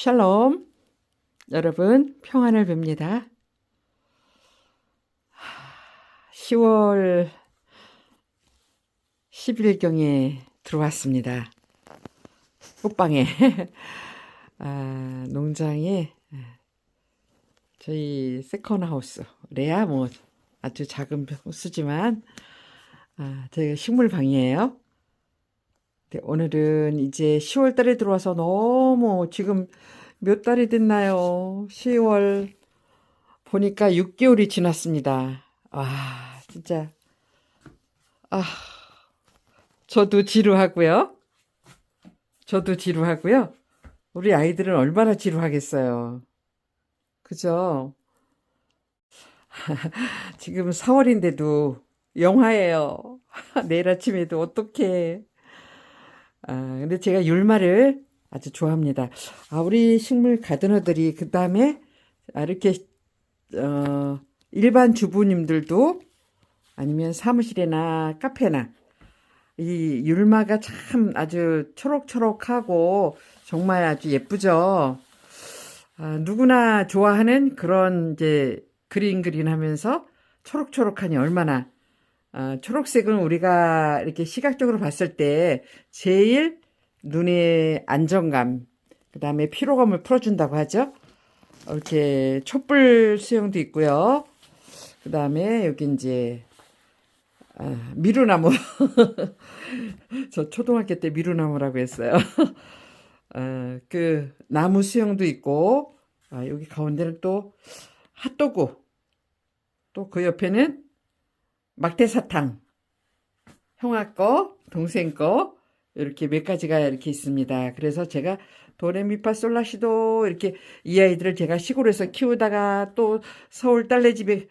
샬롬. 여러분, 평안을 빕니다. 10월 10일경에 들어왔습니다. 꽃방에. 아, 농장에 저희 세컨하우스. 레아 뭐 아주 작은 호수지만 아, 저희가 식물방이에요. 네, 오늘은 이제 10월 달에 들어와서 너무 지금 몇 달이 됐나요? 10월 보니까 6개월이 지났습니다. 아, 진짜. 아, 저도 지루하고요. 저도 지루하고요. 우리 아이들은 얼마나 지루하겠어요. 그죠? 지금 4월인데도 영화예요. 내일 아침에도 어떻게 아, 근데 제가 율마를 아주 좋아합니다. 아, 우리 식물 가드너들이 그 다음에 아, 이렇게 어, 일반 주부님들도 아니면 사무실이나 카페나 이 율마가 참 아주 초록초록하고 정말 아주 예쁘죠. 아, 누구나 좋아하는 그런 이제 그린 그린 하면서 초록초록하니 얼마나 아, 초록색은 우리가 이렇게 시각적으로 봤을 때 제일 눈의 안정감, 그 다음에 피로감을 풀어준다고 하죠. 이렇게 촛불 수영도 있고요. 그 다음에 여기 이제 아, 미루나무. 저 초등학교 때 미루나무라고 했어요. 아, 그 나무 수영도 있고 아, 여기 가운데는 또 핫도그. 또 그 옆에는 막대사탕. 형아 거, 동생 거 이렇게 몇 가지가 이렇게 있습니다. 그래서 제가 도레미파 솔라시도 이렇게 이 아이들을 제가 시골에서 키우다가 또 서울 딸네 집에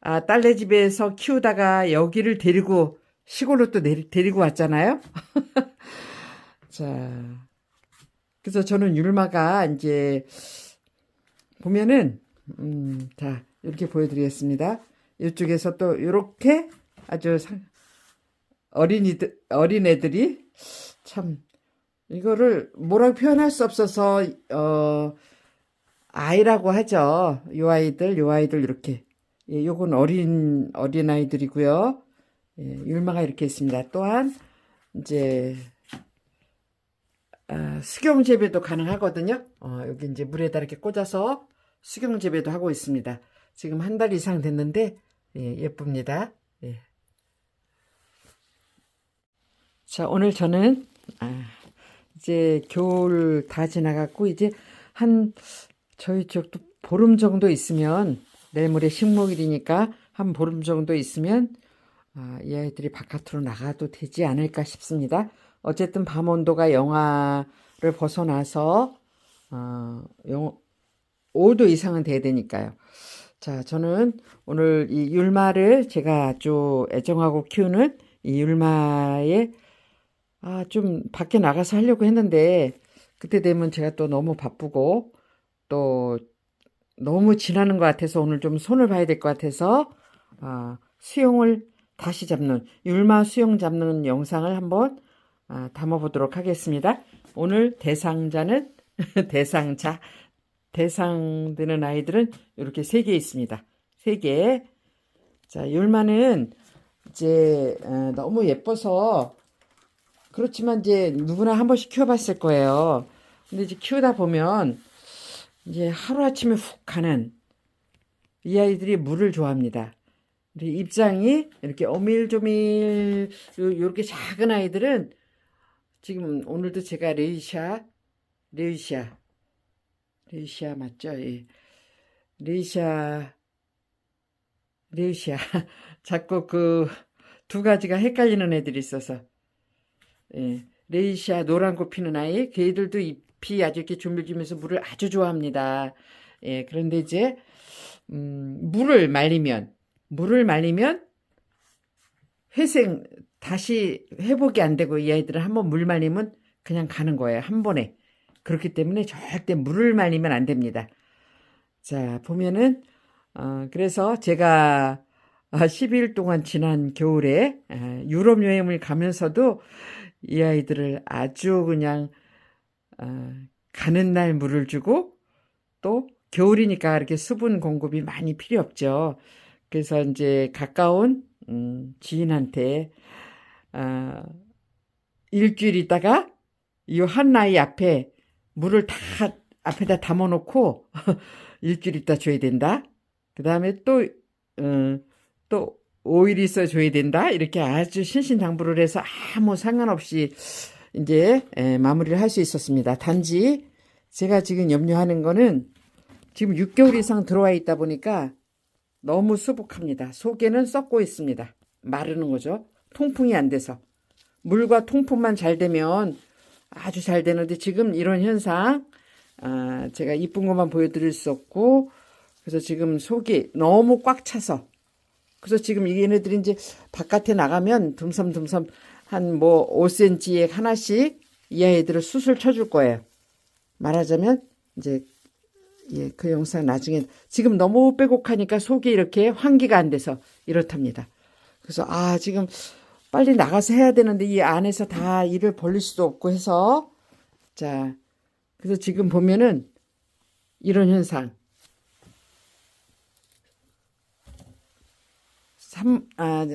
아 딸네 집에서 키우다가 여기를 데리고 시골로 또 내리, 데리고 왔잖아요. 자, 그래서 저는 율마가 이제 보면은 음, 자 이렇게 보여드리겠습니다. 이쪽에서 또 이렇게 아주 상, 어린이들 어린애들이 참 이거를 뭐라고 표현할 수 없어서 어 아이라고 하죠. 요 아이들 요 아이들 이렇게 예, 요건 어린 어린 아이들이고요. 예, 율마가 이렇게 있습니다. 또한 이제 아, 수경 재배도 가능하거든요. 어, 여기 이제 물에다 이렇게 꽂아서 수경 재배도 하고 있습니다. 지금 한 달 이상 됐는데 예, 예쁩니다. 예. 자, 오늘 저는 아, 이제 겨울 다 지나갔고 이제 한 저희 쪽도 보름 정도 있으면 내일 모레 식목일이니까 한 보름 정도 있으면 아, 이 아이들이 바깥으로 나가도 되지 않을까 싶습니다. 어쨌든 밤 온도가 영하를 벗어나서 어, 영, 5도 이상은 돼야 되니까요. 자, 저는 오늘 이 율마를 제가 아주 애정하고 키우는 이 율마에 아, 좀 밖에 나가서 하려고 했는데 그때 되면 제가 또 너무 바쁘고 또 너무 지나는 것 같아서 오늘 좀 손을 봐야 될 것 같아서 아, 수영을 다시 잡는 율마 수영 잡는 영상을 한번 아, 담아보도록 하겠습니다. 오늘 대상자는 대상자 대상 되는 아이들은 이렇게 세 개 있습니다. 세 개. 자, 율마는 이제 어, 너무 예뻐서 그렇지만 이제 누구나 한 번씩 키워봤을 거예요. 근데 이제 키우다 보면 이제 하루아침에 훅 가는 이 아이들이 물을 좋아합니다. 입장이 이렇게 어밀조밀 이렇게 작은 아이들은 지금 오늘도 제가 레이샤 레이샤 레이샤 맞죠? 예. 레이샤 레이샤 자꾸 그 두 가지가 헷갈리는 애들이 있어서 예. 레이샤 노란 꽃 피는 아이 걔들도 잎이 아주 이렇게 조밀주면서 물을 아주 좋아합니다. 예. 그런데 이제 음, 물을 말리면 물을 말리면 회생 다시 회복이 안 되고 이 아이들은 한번 물 말리면 그냥 가는 거예요. 한 번에. 그렇기 때문에 절대 물을 말리면 안 됩니다. 자, 보면은, 어, 그래서 제가 12일 아, 동안 지난 겨울에 아, 유럽 여행을 가면서도 이 아이들을 아주 그냥 어, 가는 날 물을 주고 또 겨울이니까 이렇게 수분 공급이 많이 필요 없죠. 그래서 이제 가까운 음, 지인한테 아, 일주일 있다가 이 한 나이 앞에 물을 다 앞에다 담아놓고 일주일 있다 줘야 된다. 그 다음에 또, 어, 또 5일 있어 줘야 된다. 이렇게 아주 신신당부를 해서 아무 상관없이 이제 에, 마무리를 할 수 있었습니다. 단지 제가 지금 염려하는 거는 지금 6개월 이상 들어와 있다 보니까 너무 수북합니다. 속에는 썩고 있습니다. 마르는 거죠. 통풍이 안 돼서. 물과 통풍만 잘 되면 아주 잘 되는데 지금 이런 현상 아, 제가 이쁜 것만 보여드릴 수 없고 그래서 지금 속이 너무 꽉 차서 그래서 지금 얘네들이 이제 바깥에 나가면 듬섬듬섬 한 뭐 5cm에 하나씩 이 아이들을 수술 쳐줄 거예요. 말하자면 이제 예, 그 영상 나중에 지금 너무 빼곡하니까 속이 이렇게 환기가 안 돼서 이렇답니다. 그래서 아 지금 빨리 나가서 해야 되는데 이 안에서 다 일을 벌릴 수도 없고 해서 자 그래서 지금 보면은 이런 현상 삼, 아,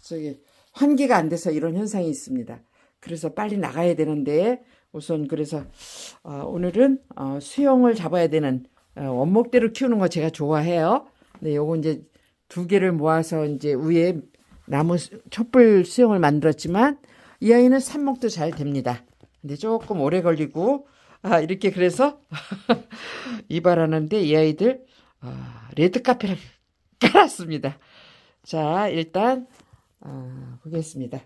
저기, 환기가 안 돼서 이런 현상이 있습니다. 그래서 빨리 나가야 되는데, 우선 그래서, 어, 오늘은, 어, 수영을 잡아야 되는, 어, 원목대로 키우는 거 제가 좋아해요. 근데 요거 이제 두 개를 모아서 이제 위에 나무 수- 촛불 수영을 만들었지만, 이 아이는 삽목도 잘 됩니다. 근데 조금 오래 걸리고, 아, 이렇게 그래서, 이발하는데 이 아이들, 아, 레드 카페를 깔았습니다. 자, 일단 아, 보겠습니다.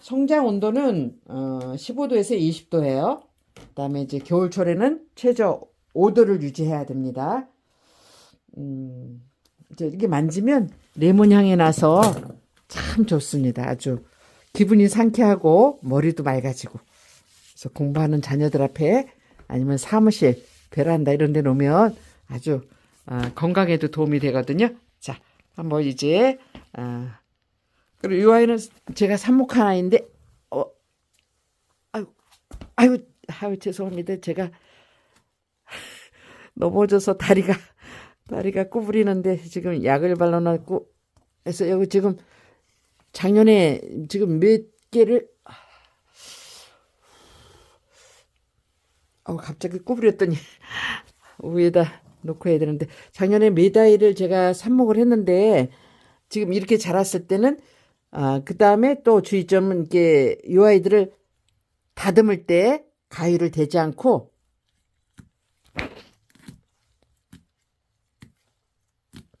성장 온도는 어, 15도에서 20도예요. 그다음에 이제 겨울철에는 최저 5도를 유지해야 됩니다. 음, 이제 이렇게 만지면 레몬 향이 나서 참 좋습니다. 아주 기분이 상쾌하고 머리도 맑아지고. 그래서 공부하는 자녀들 앞에 아니면 사무실, 베란다 이런 데 놓으면 아주 아, 건강에도 도움이 되거든요. 자, 한번 이제 아 그리고 이 아이는 제가 삽목한 아이인데 어 아유 아유 아유 죄송합니다. 제가 넘어져서 다리가 다리가 구부리는데 지금 약을 발라놨고 그래서 여기 지금 작년에 지금 몇 개를 어 갑자기 구부렸더니 위에다 놓고 해야 되는데. 작년에 메다이를 제가 삽목을 했는데 지금 이렇게 자랐을 때는 아, 그 다음에 또 주의점은 이게 이 아이들을 다듬을 때 가위를 대지 않고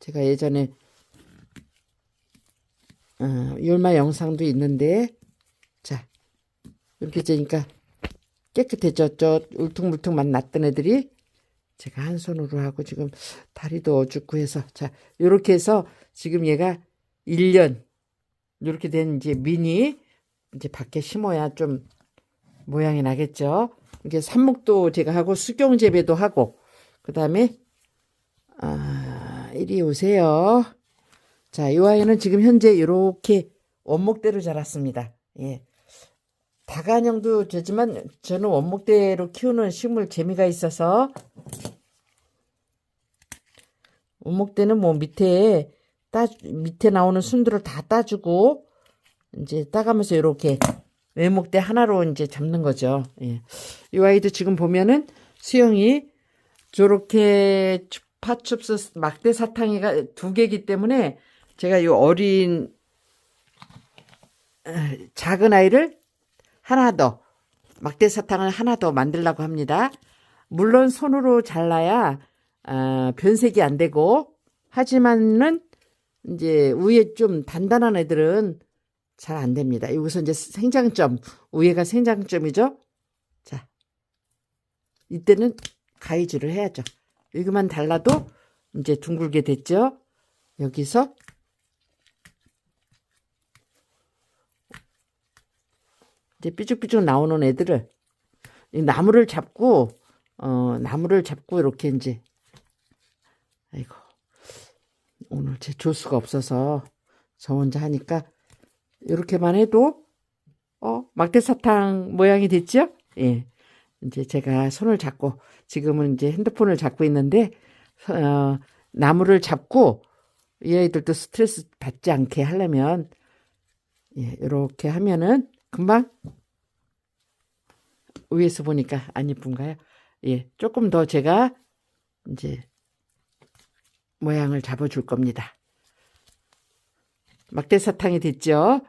제가 예전에 어, 열마 영상도 있는데 자 이렇게 되니까 깨끗해졌죠 울퉁불퉁만 났던 애들이 제가 한 손으로 하고 지금 다리도 어죽고 해서 자 요렇게 해서 지금 얘가 1년 요렇게 된 이제 미니 이제 밖에 심어야 좀 모양이 나겠죠. 이게 삽목도 제가 하고 수경 재배도 하고 그 다음에 아 이리 오세요. 자, 이 아이는 지금 현재 이렇게 원목대로 자랐습니다. 예. 다간형도 되지만 저는 원목대로 키우는 식물 재미가 있어서 원목대는 뭐 밑에 따 밑에 나오는 순들을 다 따주고 이제 따가면서 이렇게 외목대 하나로 이제 잡는 거죠. 예. 이 아이도 지금 보면은 수영이 저렇게 파춥스 막대 사탕이가 두 개기 때문에 제가 이 어린 어, 작은 아이를 하나 더 막대 사탕을 하나 더 만들려고 합니다. 물론 손으로 잘라야 아, 변색이 안 되고 하지만은 이제 위에 좀 단단한 애들은 잘 안 됩니다. 여기서 이제 생장점 위에가 생장점이죠. 자 이때는 가위질을 해야죠. 여기만 달라도 이제 둥글게 됐죠. 여기서 이제 삐죽삐죽 나오는 애들을 이 나무를 잡고 어 나무를 잡고 이렇게 이제 아이고 오늘 제 조수가 없어서 저 혼자 하니까 이렇게만 해도 어 막대 사탕 모양이 됐죠? 예. 이제 제가 손을 잡고 지금은 이제 핸드폰을 잡고 있는데 어, 나무를 잡고 이 아이들도 스트레스 받지 않게 하려면 예, 이렇게 하면은 금방 위에서 보니까 안 이쁜가요? 예, 조금 더 제가 이제 모양을 잡아줄 겁니다. 막대 사탕이 됐죠?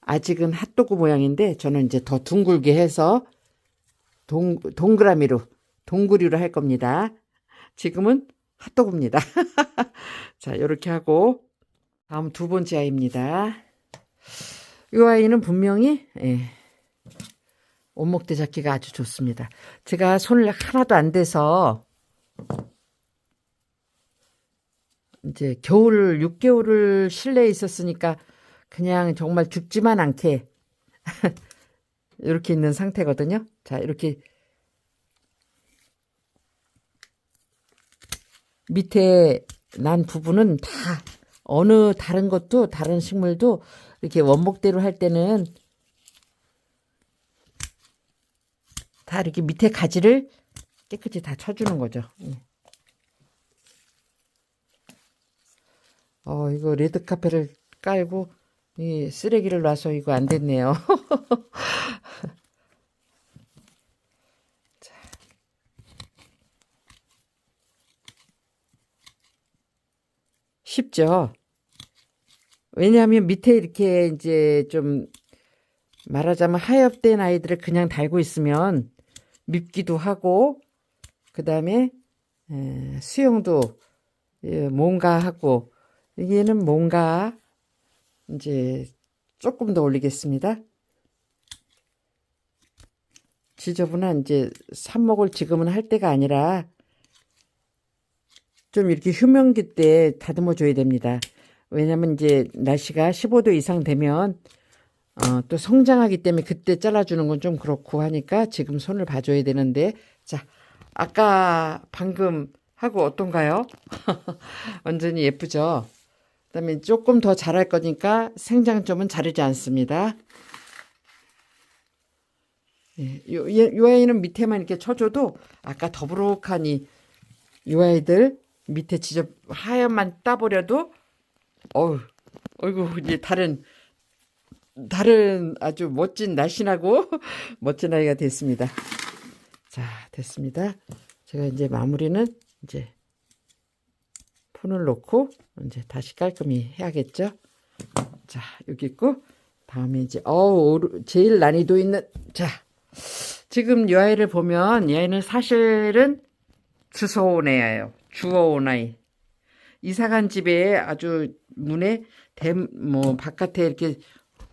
아직은 핫도그 모양인데 저는 이제 더 둥글게 해서 동, 동그라미로 동그리로 할 겁니다. 지금은 핫도그입니다. 자, 이렇게 하고 다음 두 번째 아이입니다. 이 아이는 분명히 예, 온목대 잡기가 아주 좋습니다. 제가 손을 하나도 안 대서 이제 겨울 6개월을 실내에 있었으니까 그냥 정말 죽지만 않게 이렇게 있는 상태거든요. 자, 이렇게 밑에 난 부분은 다 어느 다른 것도 다른 식물도 이렇게 원목대로 할 때는 다 이렇게 밑에 가지를 깨끗이 다 쳐주는 거죠. 예. 어, 이거 레드카펫을 깔고 이 쓰레기를 놔서 이거 안 됐네요. 자. 쉽죠? 왜냐하면 밑에 이렇게 이제 좀 말하자면 하엽된 아이들을 그냥 달고 있으면 밉기도 하고 그 다음에 수영도 예, 뭔가 하고 여기에는 뭔가 이제 조금 더 올리겠습니다. 지저분한 이제 삽목을 지금은 할 때가 아니라 좀 이렇게 휴명기 때 다듬어 줘야 됩니다. 왜냐면 이제 날씨가 15도 이상 되면 어, 또 성장하기 때문에 그때 잘라주는 건 좀 그렇고 하니까 지금 손을 봐줘야 되는데 자 아까 방금 하고 어떤가요? 완전히 예쁘죠? 그 다음에 조금 더 잘할 거니까 생장점은 자르지 않습니다. 예, 요, 요 아이는 밑에만 이렇게 쳐줘도 아까 더부룩하니 요 아이들 밑에 지저 하얀만 따버려도 어우 어이구 이제 다른 다른 아주 멋진 날씬하고 멋진 아이가 됐습니다. 자 됐습니다. 제가 이제 마무리는 이제 폰을 놓고 이제 다시 깔끔히 해야겠죠. 자 여기 있고 다음에 이제 어 제일 난이도 있는 자 지금 이 아이를 보면 이 아이는 사실은 주워온 애예요. 주워온 아이. 이사간 집에 아주 문에 대, 뭐 바깥에 이렇게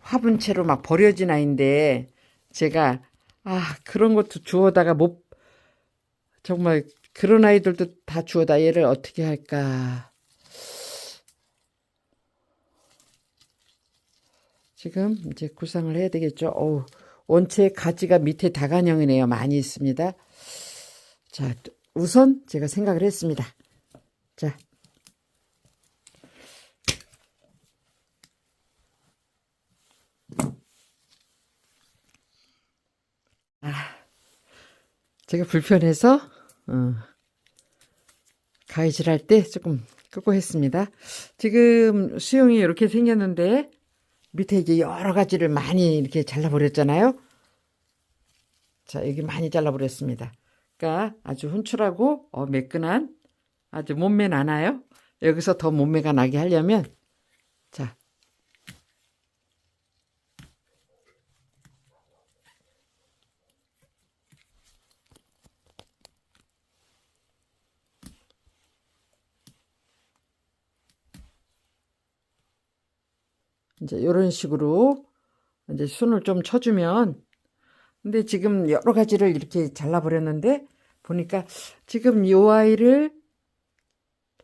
화분 채로 막 버려진 아이인데 제가 아 그런 것도 주워다가 못 정말 그런 아이들도 다 주워다 얘를 어떻게 할까 지금 이제 구상을 해야 되겠죠. 어우, 원체 가지가 밑에 다간형이네요. 많이 있습니다. 자, 우선 제가 생각을 했습니다. 자. 제가 불편해서, 어, 가위질 할 때 조금 끄고 했습니다. 지금 수영이 이렇게 생겼는데, 밑에 이제 여러 가지를 많이 이렇게 잘라버렸잖아요. 자, 여기 많이 잘라버렸습니다. 그러니까 아주 훈출하고 어, 매끈한 아주 몸매 나나요? 여기서 더 몸매가 나게 하려면 자 이제 이런 식으로 이제 순을 좀 쳐주면 근데 지금 여러 가지를 이렇게 잘라버렸는데 보니까 지금 이 아이를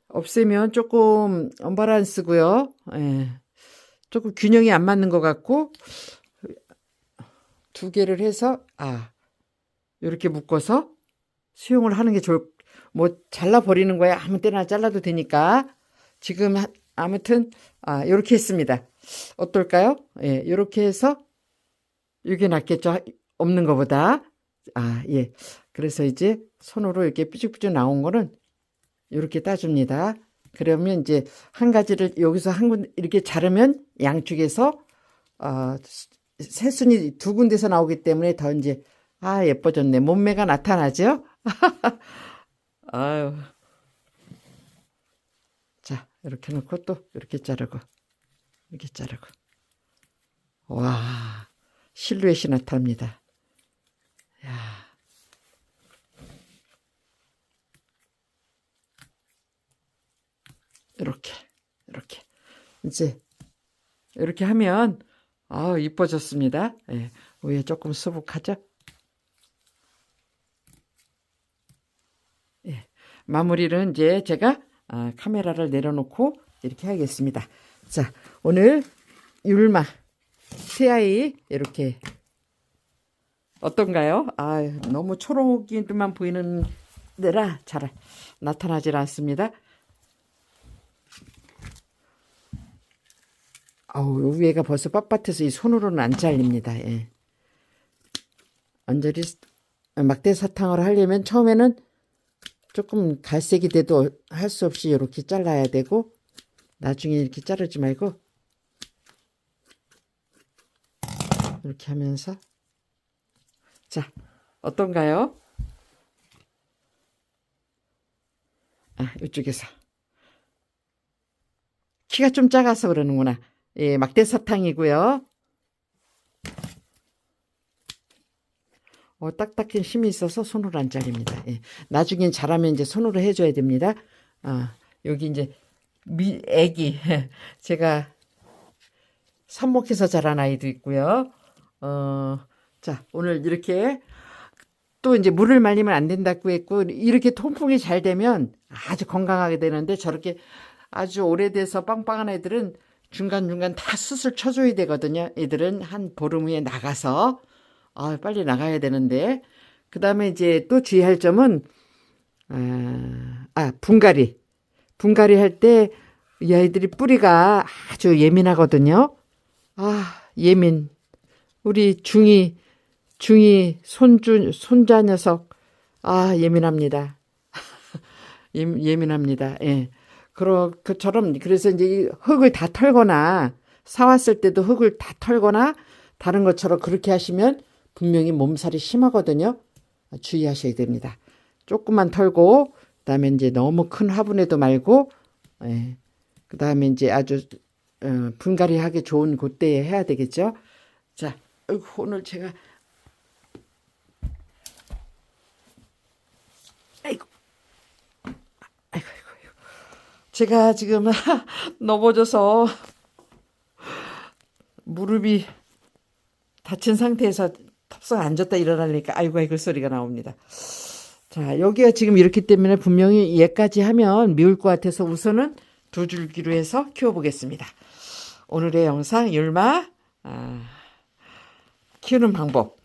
없애면 조금 언바란스고요. 예. 조금 균형이 안 맞는 것 같고 두 개를 해서 아 이렇게 묶어서 수용을 하는 게 좋을 뭐 잘라 버리는 거야 아무 때나 잘라도 되니까 지금 아무튼 아 이렇게 했습니다. 어떨까요? 예, 이렇게 해서 이게 낫겠죠. 없는 것보다 아, 예. 그래서 이제 손으로 이렇게 삐죽삐죽 나온 거는 이렇게 따줍니다. 그러면 이제 한 가지를 여기서 한군 이렇게 자르면 양쪽에서 어, 세 순이 두 군데서 나오기 때문에 더 이제 아 예뻐졌네 몸매가 나타나죠. 아유. 자 이렇게 놓고 또 이렇게 자르고 이렇게 자르고 와 실루엣이 나타납니다. 야. 이렇게 이렇게 이제 이렇게 하면 아 이뻐졌습니다. 예, 위에 조금 수북하죠? 예, 마무리는 이제 제가 아, 카메라를 내려놓고 이렇게 하겠습니다. 자, 오늘 율마 새아이 이렇게 어떤가요? 아, 너무 초록이만 보이는 데라 잘 나타나질 않습니다. 아우, 요 위에가 벌써 빳빳해서 이 손으로는 안 잘립니다. 예. 완전히 막대 사탕을 하려면 처음에는 조금 갈색이 돼도 할 수 없이 이렇게 잘라야 되고 나중에 이렇게 자르지 말고 이렇게 하면서 자 어떤가요? 아 이쪽에서 키가 좀 작아서 그러는구나. 예, 막대 사탕이고요. 어, 딱딱한 힘이 있어서 손으로 안 잘립니다. 예. 나중엔 잘하면 이제 손으로 해줘야 됩니다. 아, 여기 이제 미, 애기. 제가 삽목해서 자란 아이도 있고요. 어, 자, 오늘 이렇게 또 이제 물을 말리면 안 된다고 했고, 이렇게 통풍이 잘 되면 아주 건강하게 되는데 저렇게 아주 오래돼서 빵빵한 애들은 중간중간 다 수술 쳐줘야 되거든요. 애들은 한 보름 후에 나가서 아, 빨리 나가야 되는데 그 다음에 이제 또 주의할 점은 아, 아 분갈이 분갈이 할 때 이 아이들이 뿌리가 아주 예민하거든요. 아 예민 우리 중이 중이 손주 손자 녀석 아 예민합니다. 예, 예민합니다. 예. 그러, 그처럼, 그래서 이제 이 흙을 다 털거나, 사왔을 때도 흙을 다 털거나, 다른 것처럼 그렇게 하시면 분명히 몸살이 심하거든요. 주의하셔야 됩니다. 조금만 털고, 그 다음에 이제 너무 큰 화분에도 말고, 예. 그 다음에 이제 아주, 어, 분갈이 하기 좋은 그때에 해야 되겠죠. 자, 어이구, 오늘 제가, 아이고, 아이고, 아이고. 제가 지금 넘어져서 무릎이 다친 상태에서 텁썩 앉았다 일어나니까 아이고 아이고 소리가 나옵니다. 자 여기가 지금 이렇기 때문에 분명히 얘까지 하면 미울 것 같아서 우선은 두 줄기로 해서 키워보겠습니다. 오늘의 영상 율마 아, 키우는 방법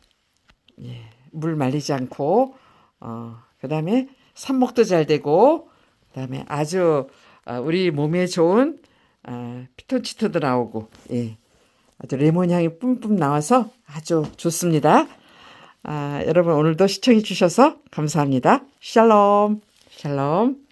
예, 물 말리지 않고 어, 그 다음에 삽목도 잘 되고 그 다음에 아주 아, 우리 몸에 좋은 아, 피톤치드도 나오고 예. 아주 레몬 향이 뿜뿜 나와서 아주 좋습니다. 아, 여러분 오늘도 시청해 주셔서 감사합니다. 샬롬 샬롬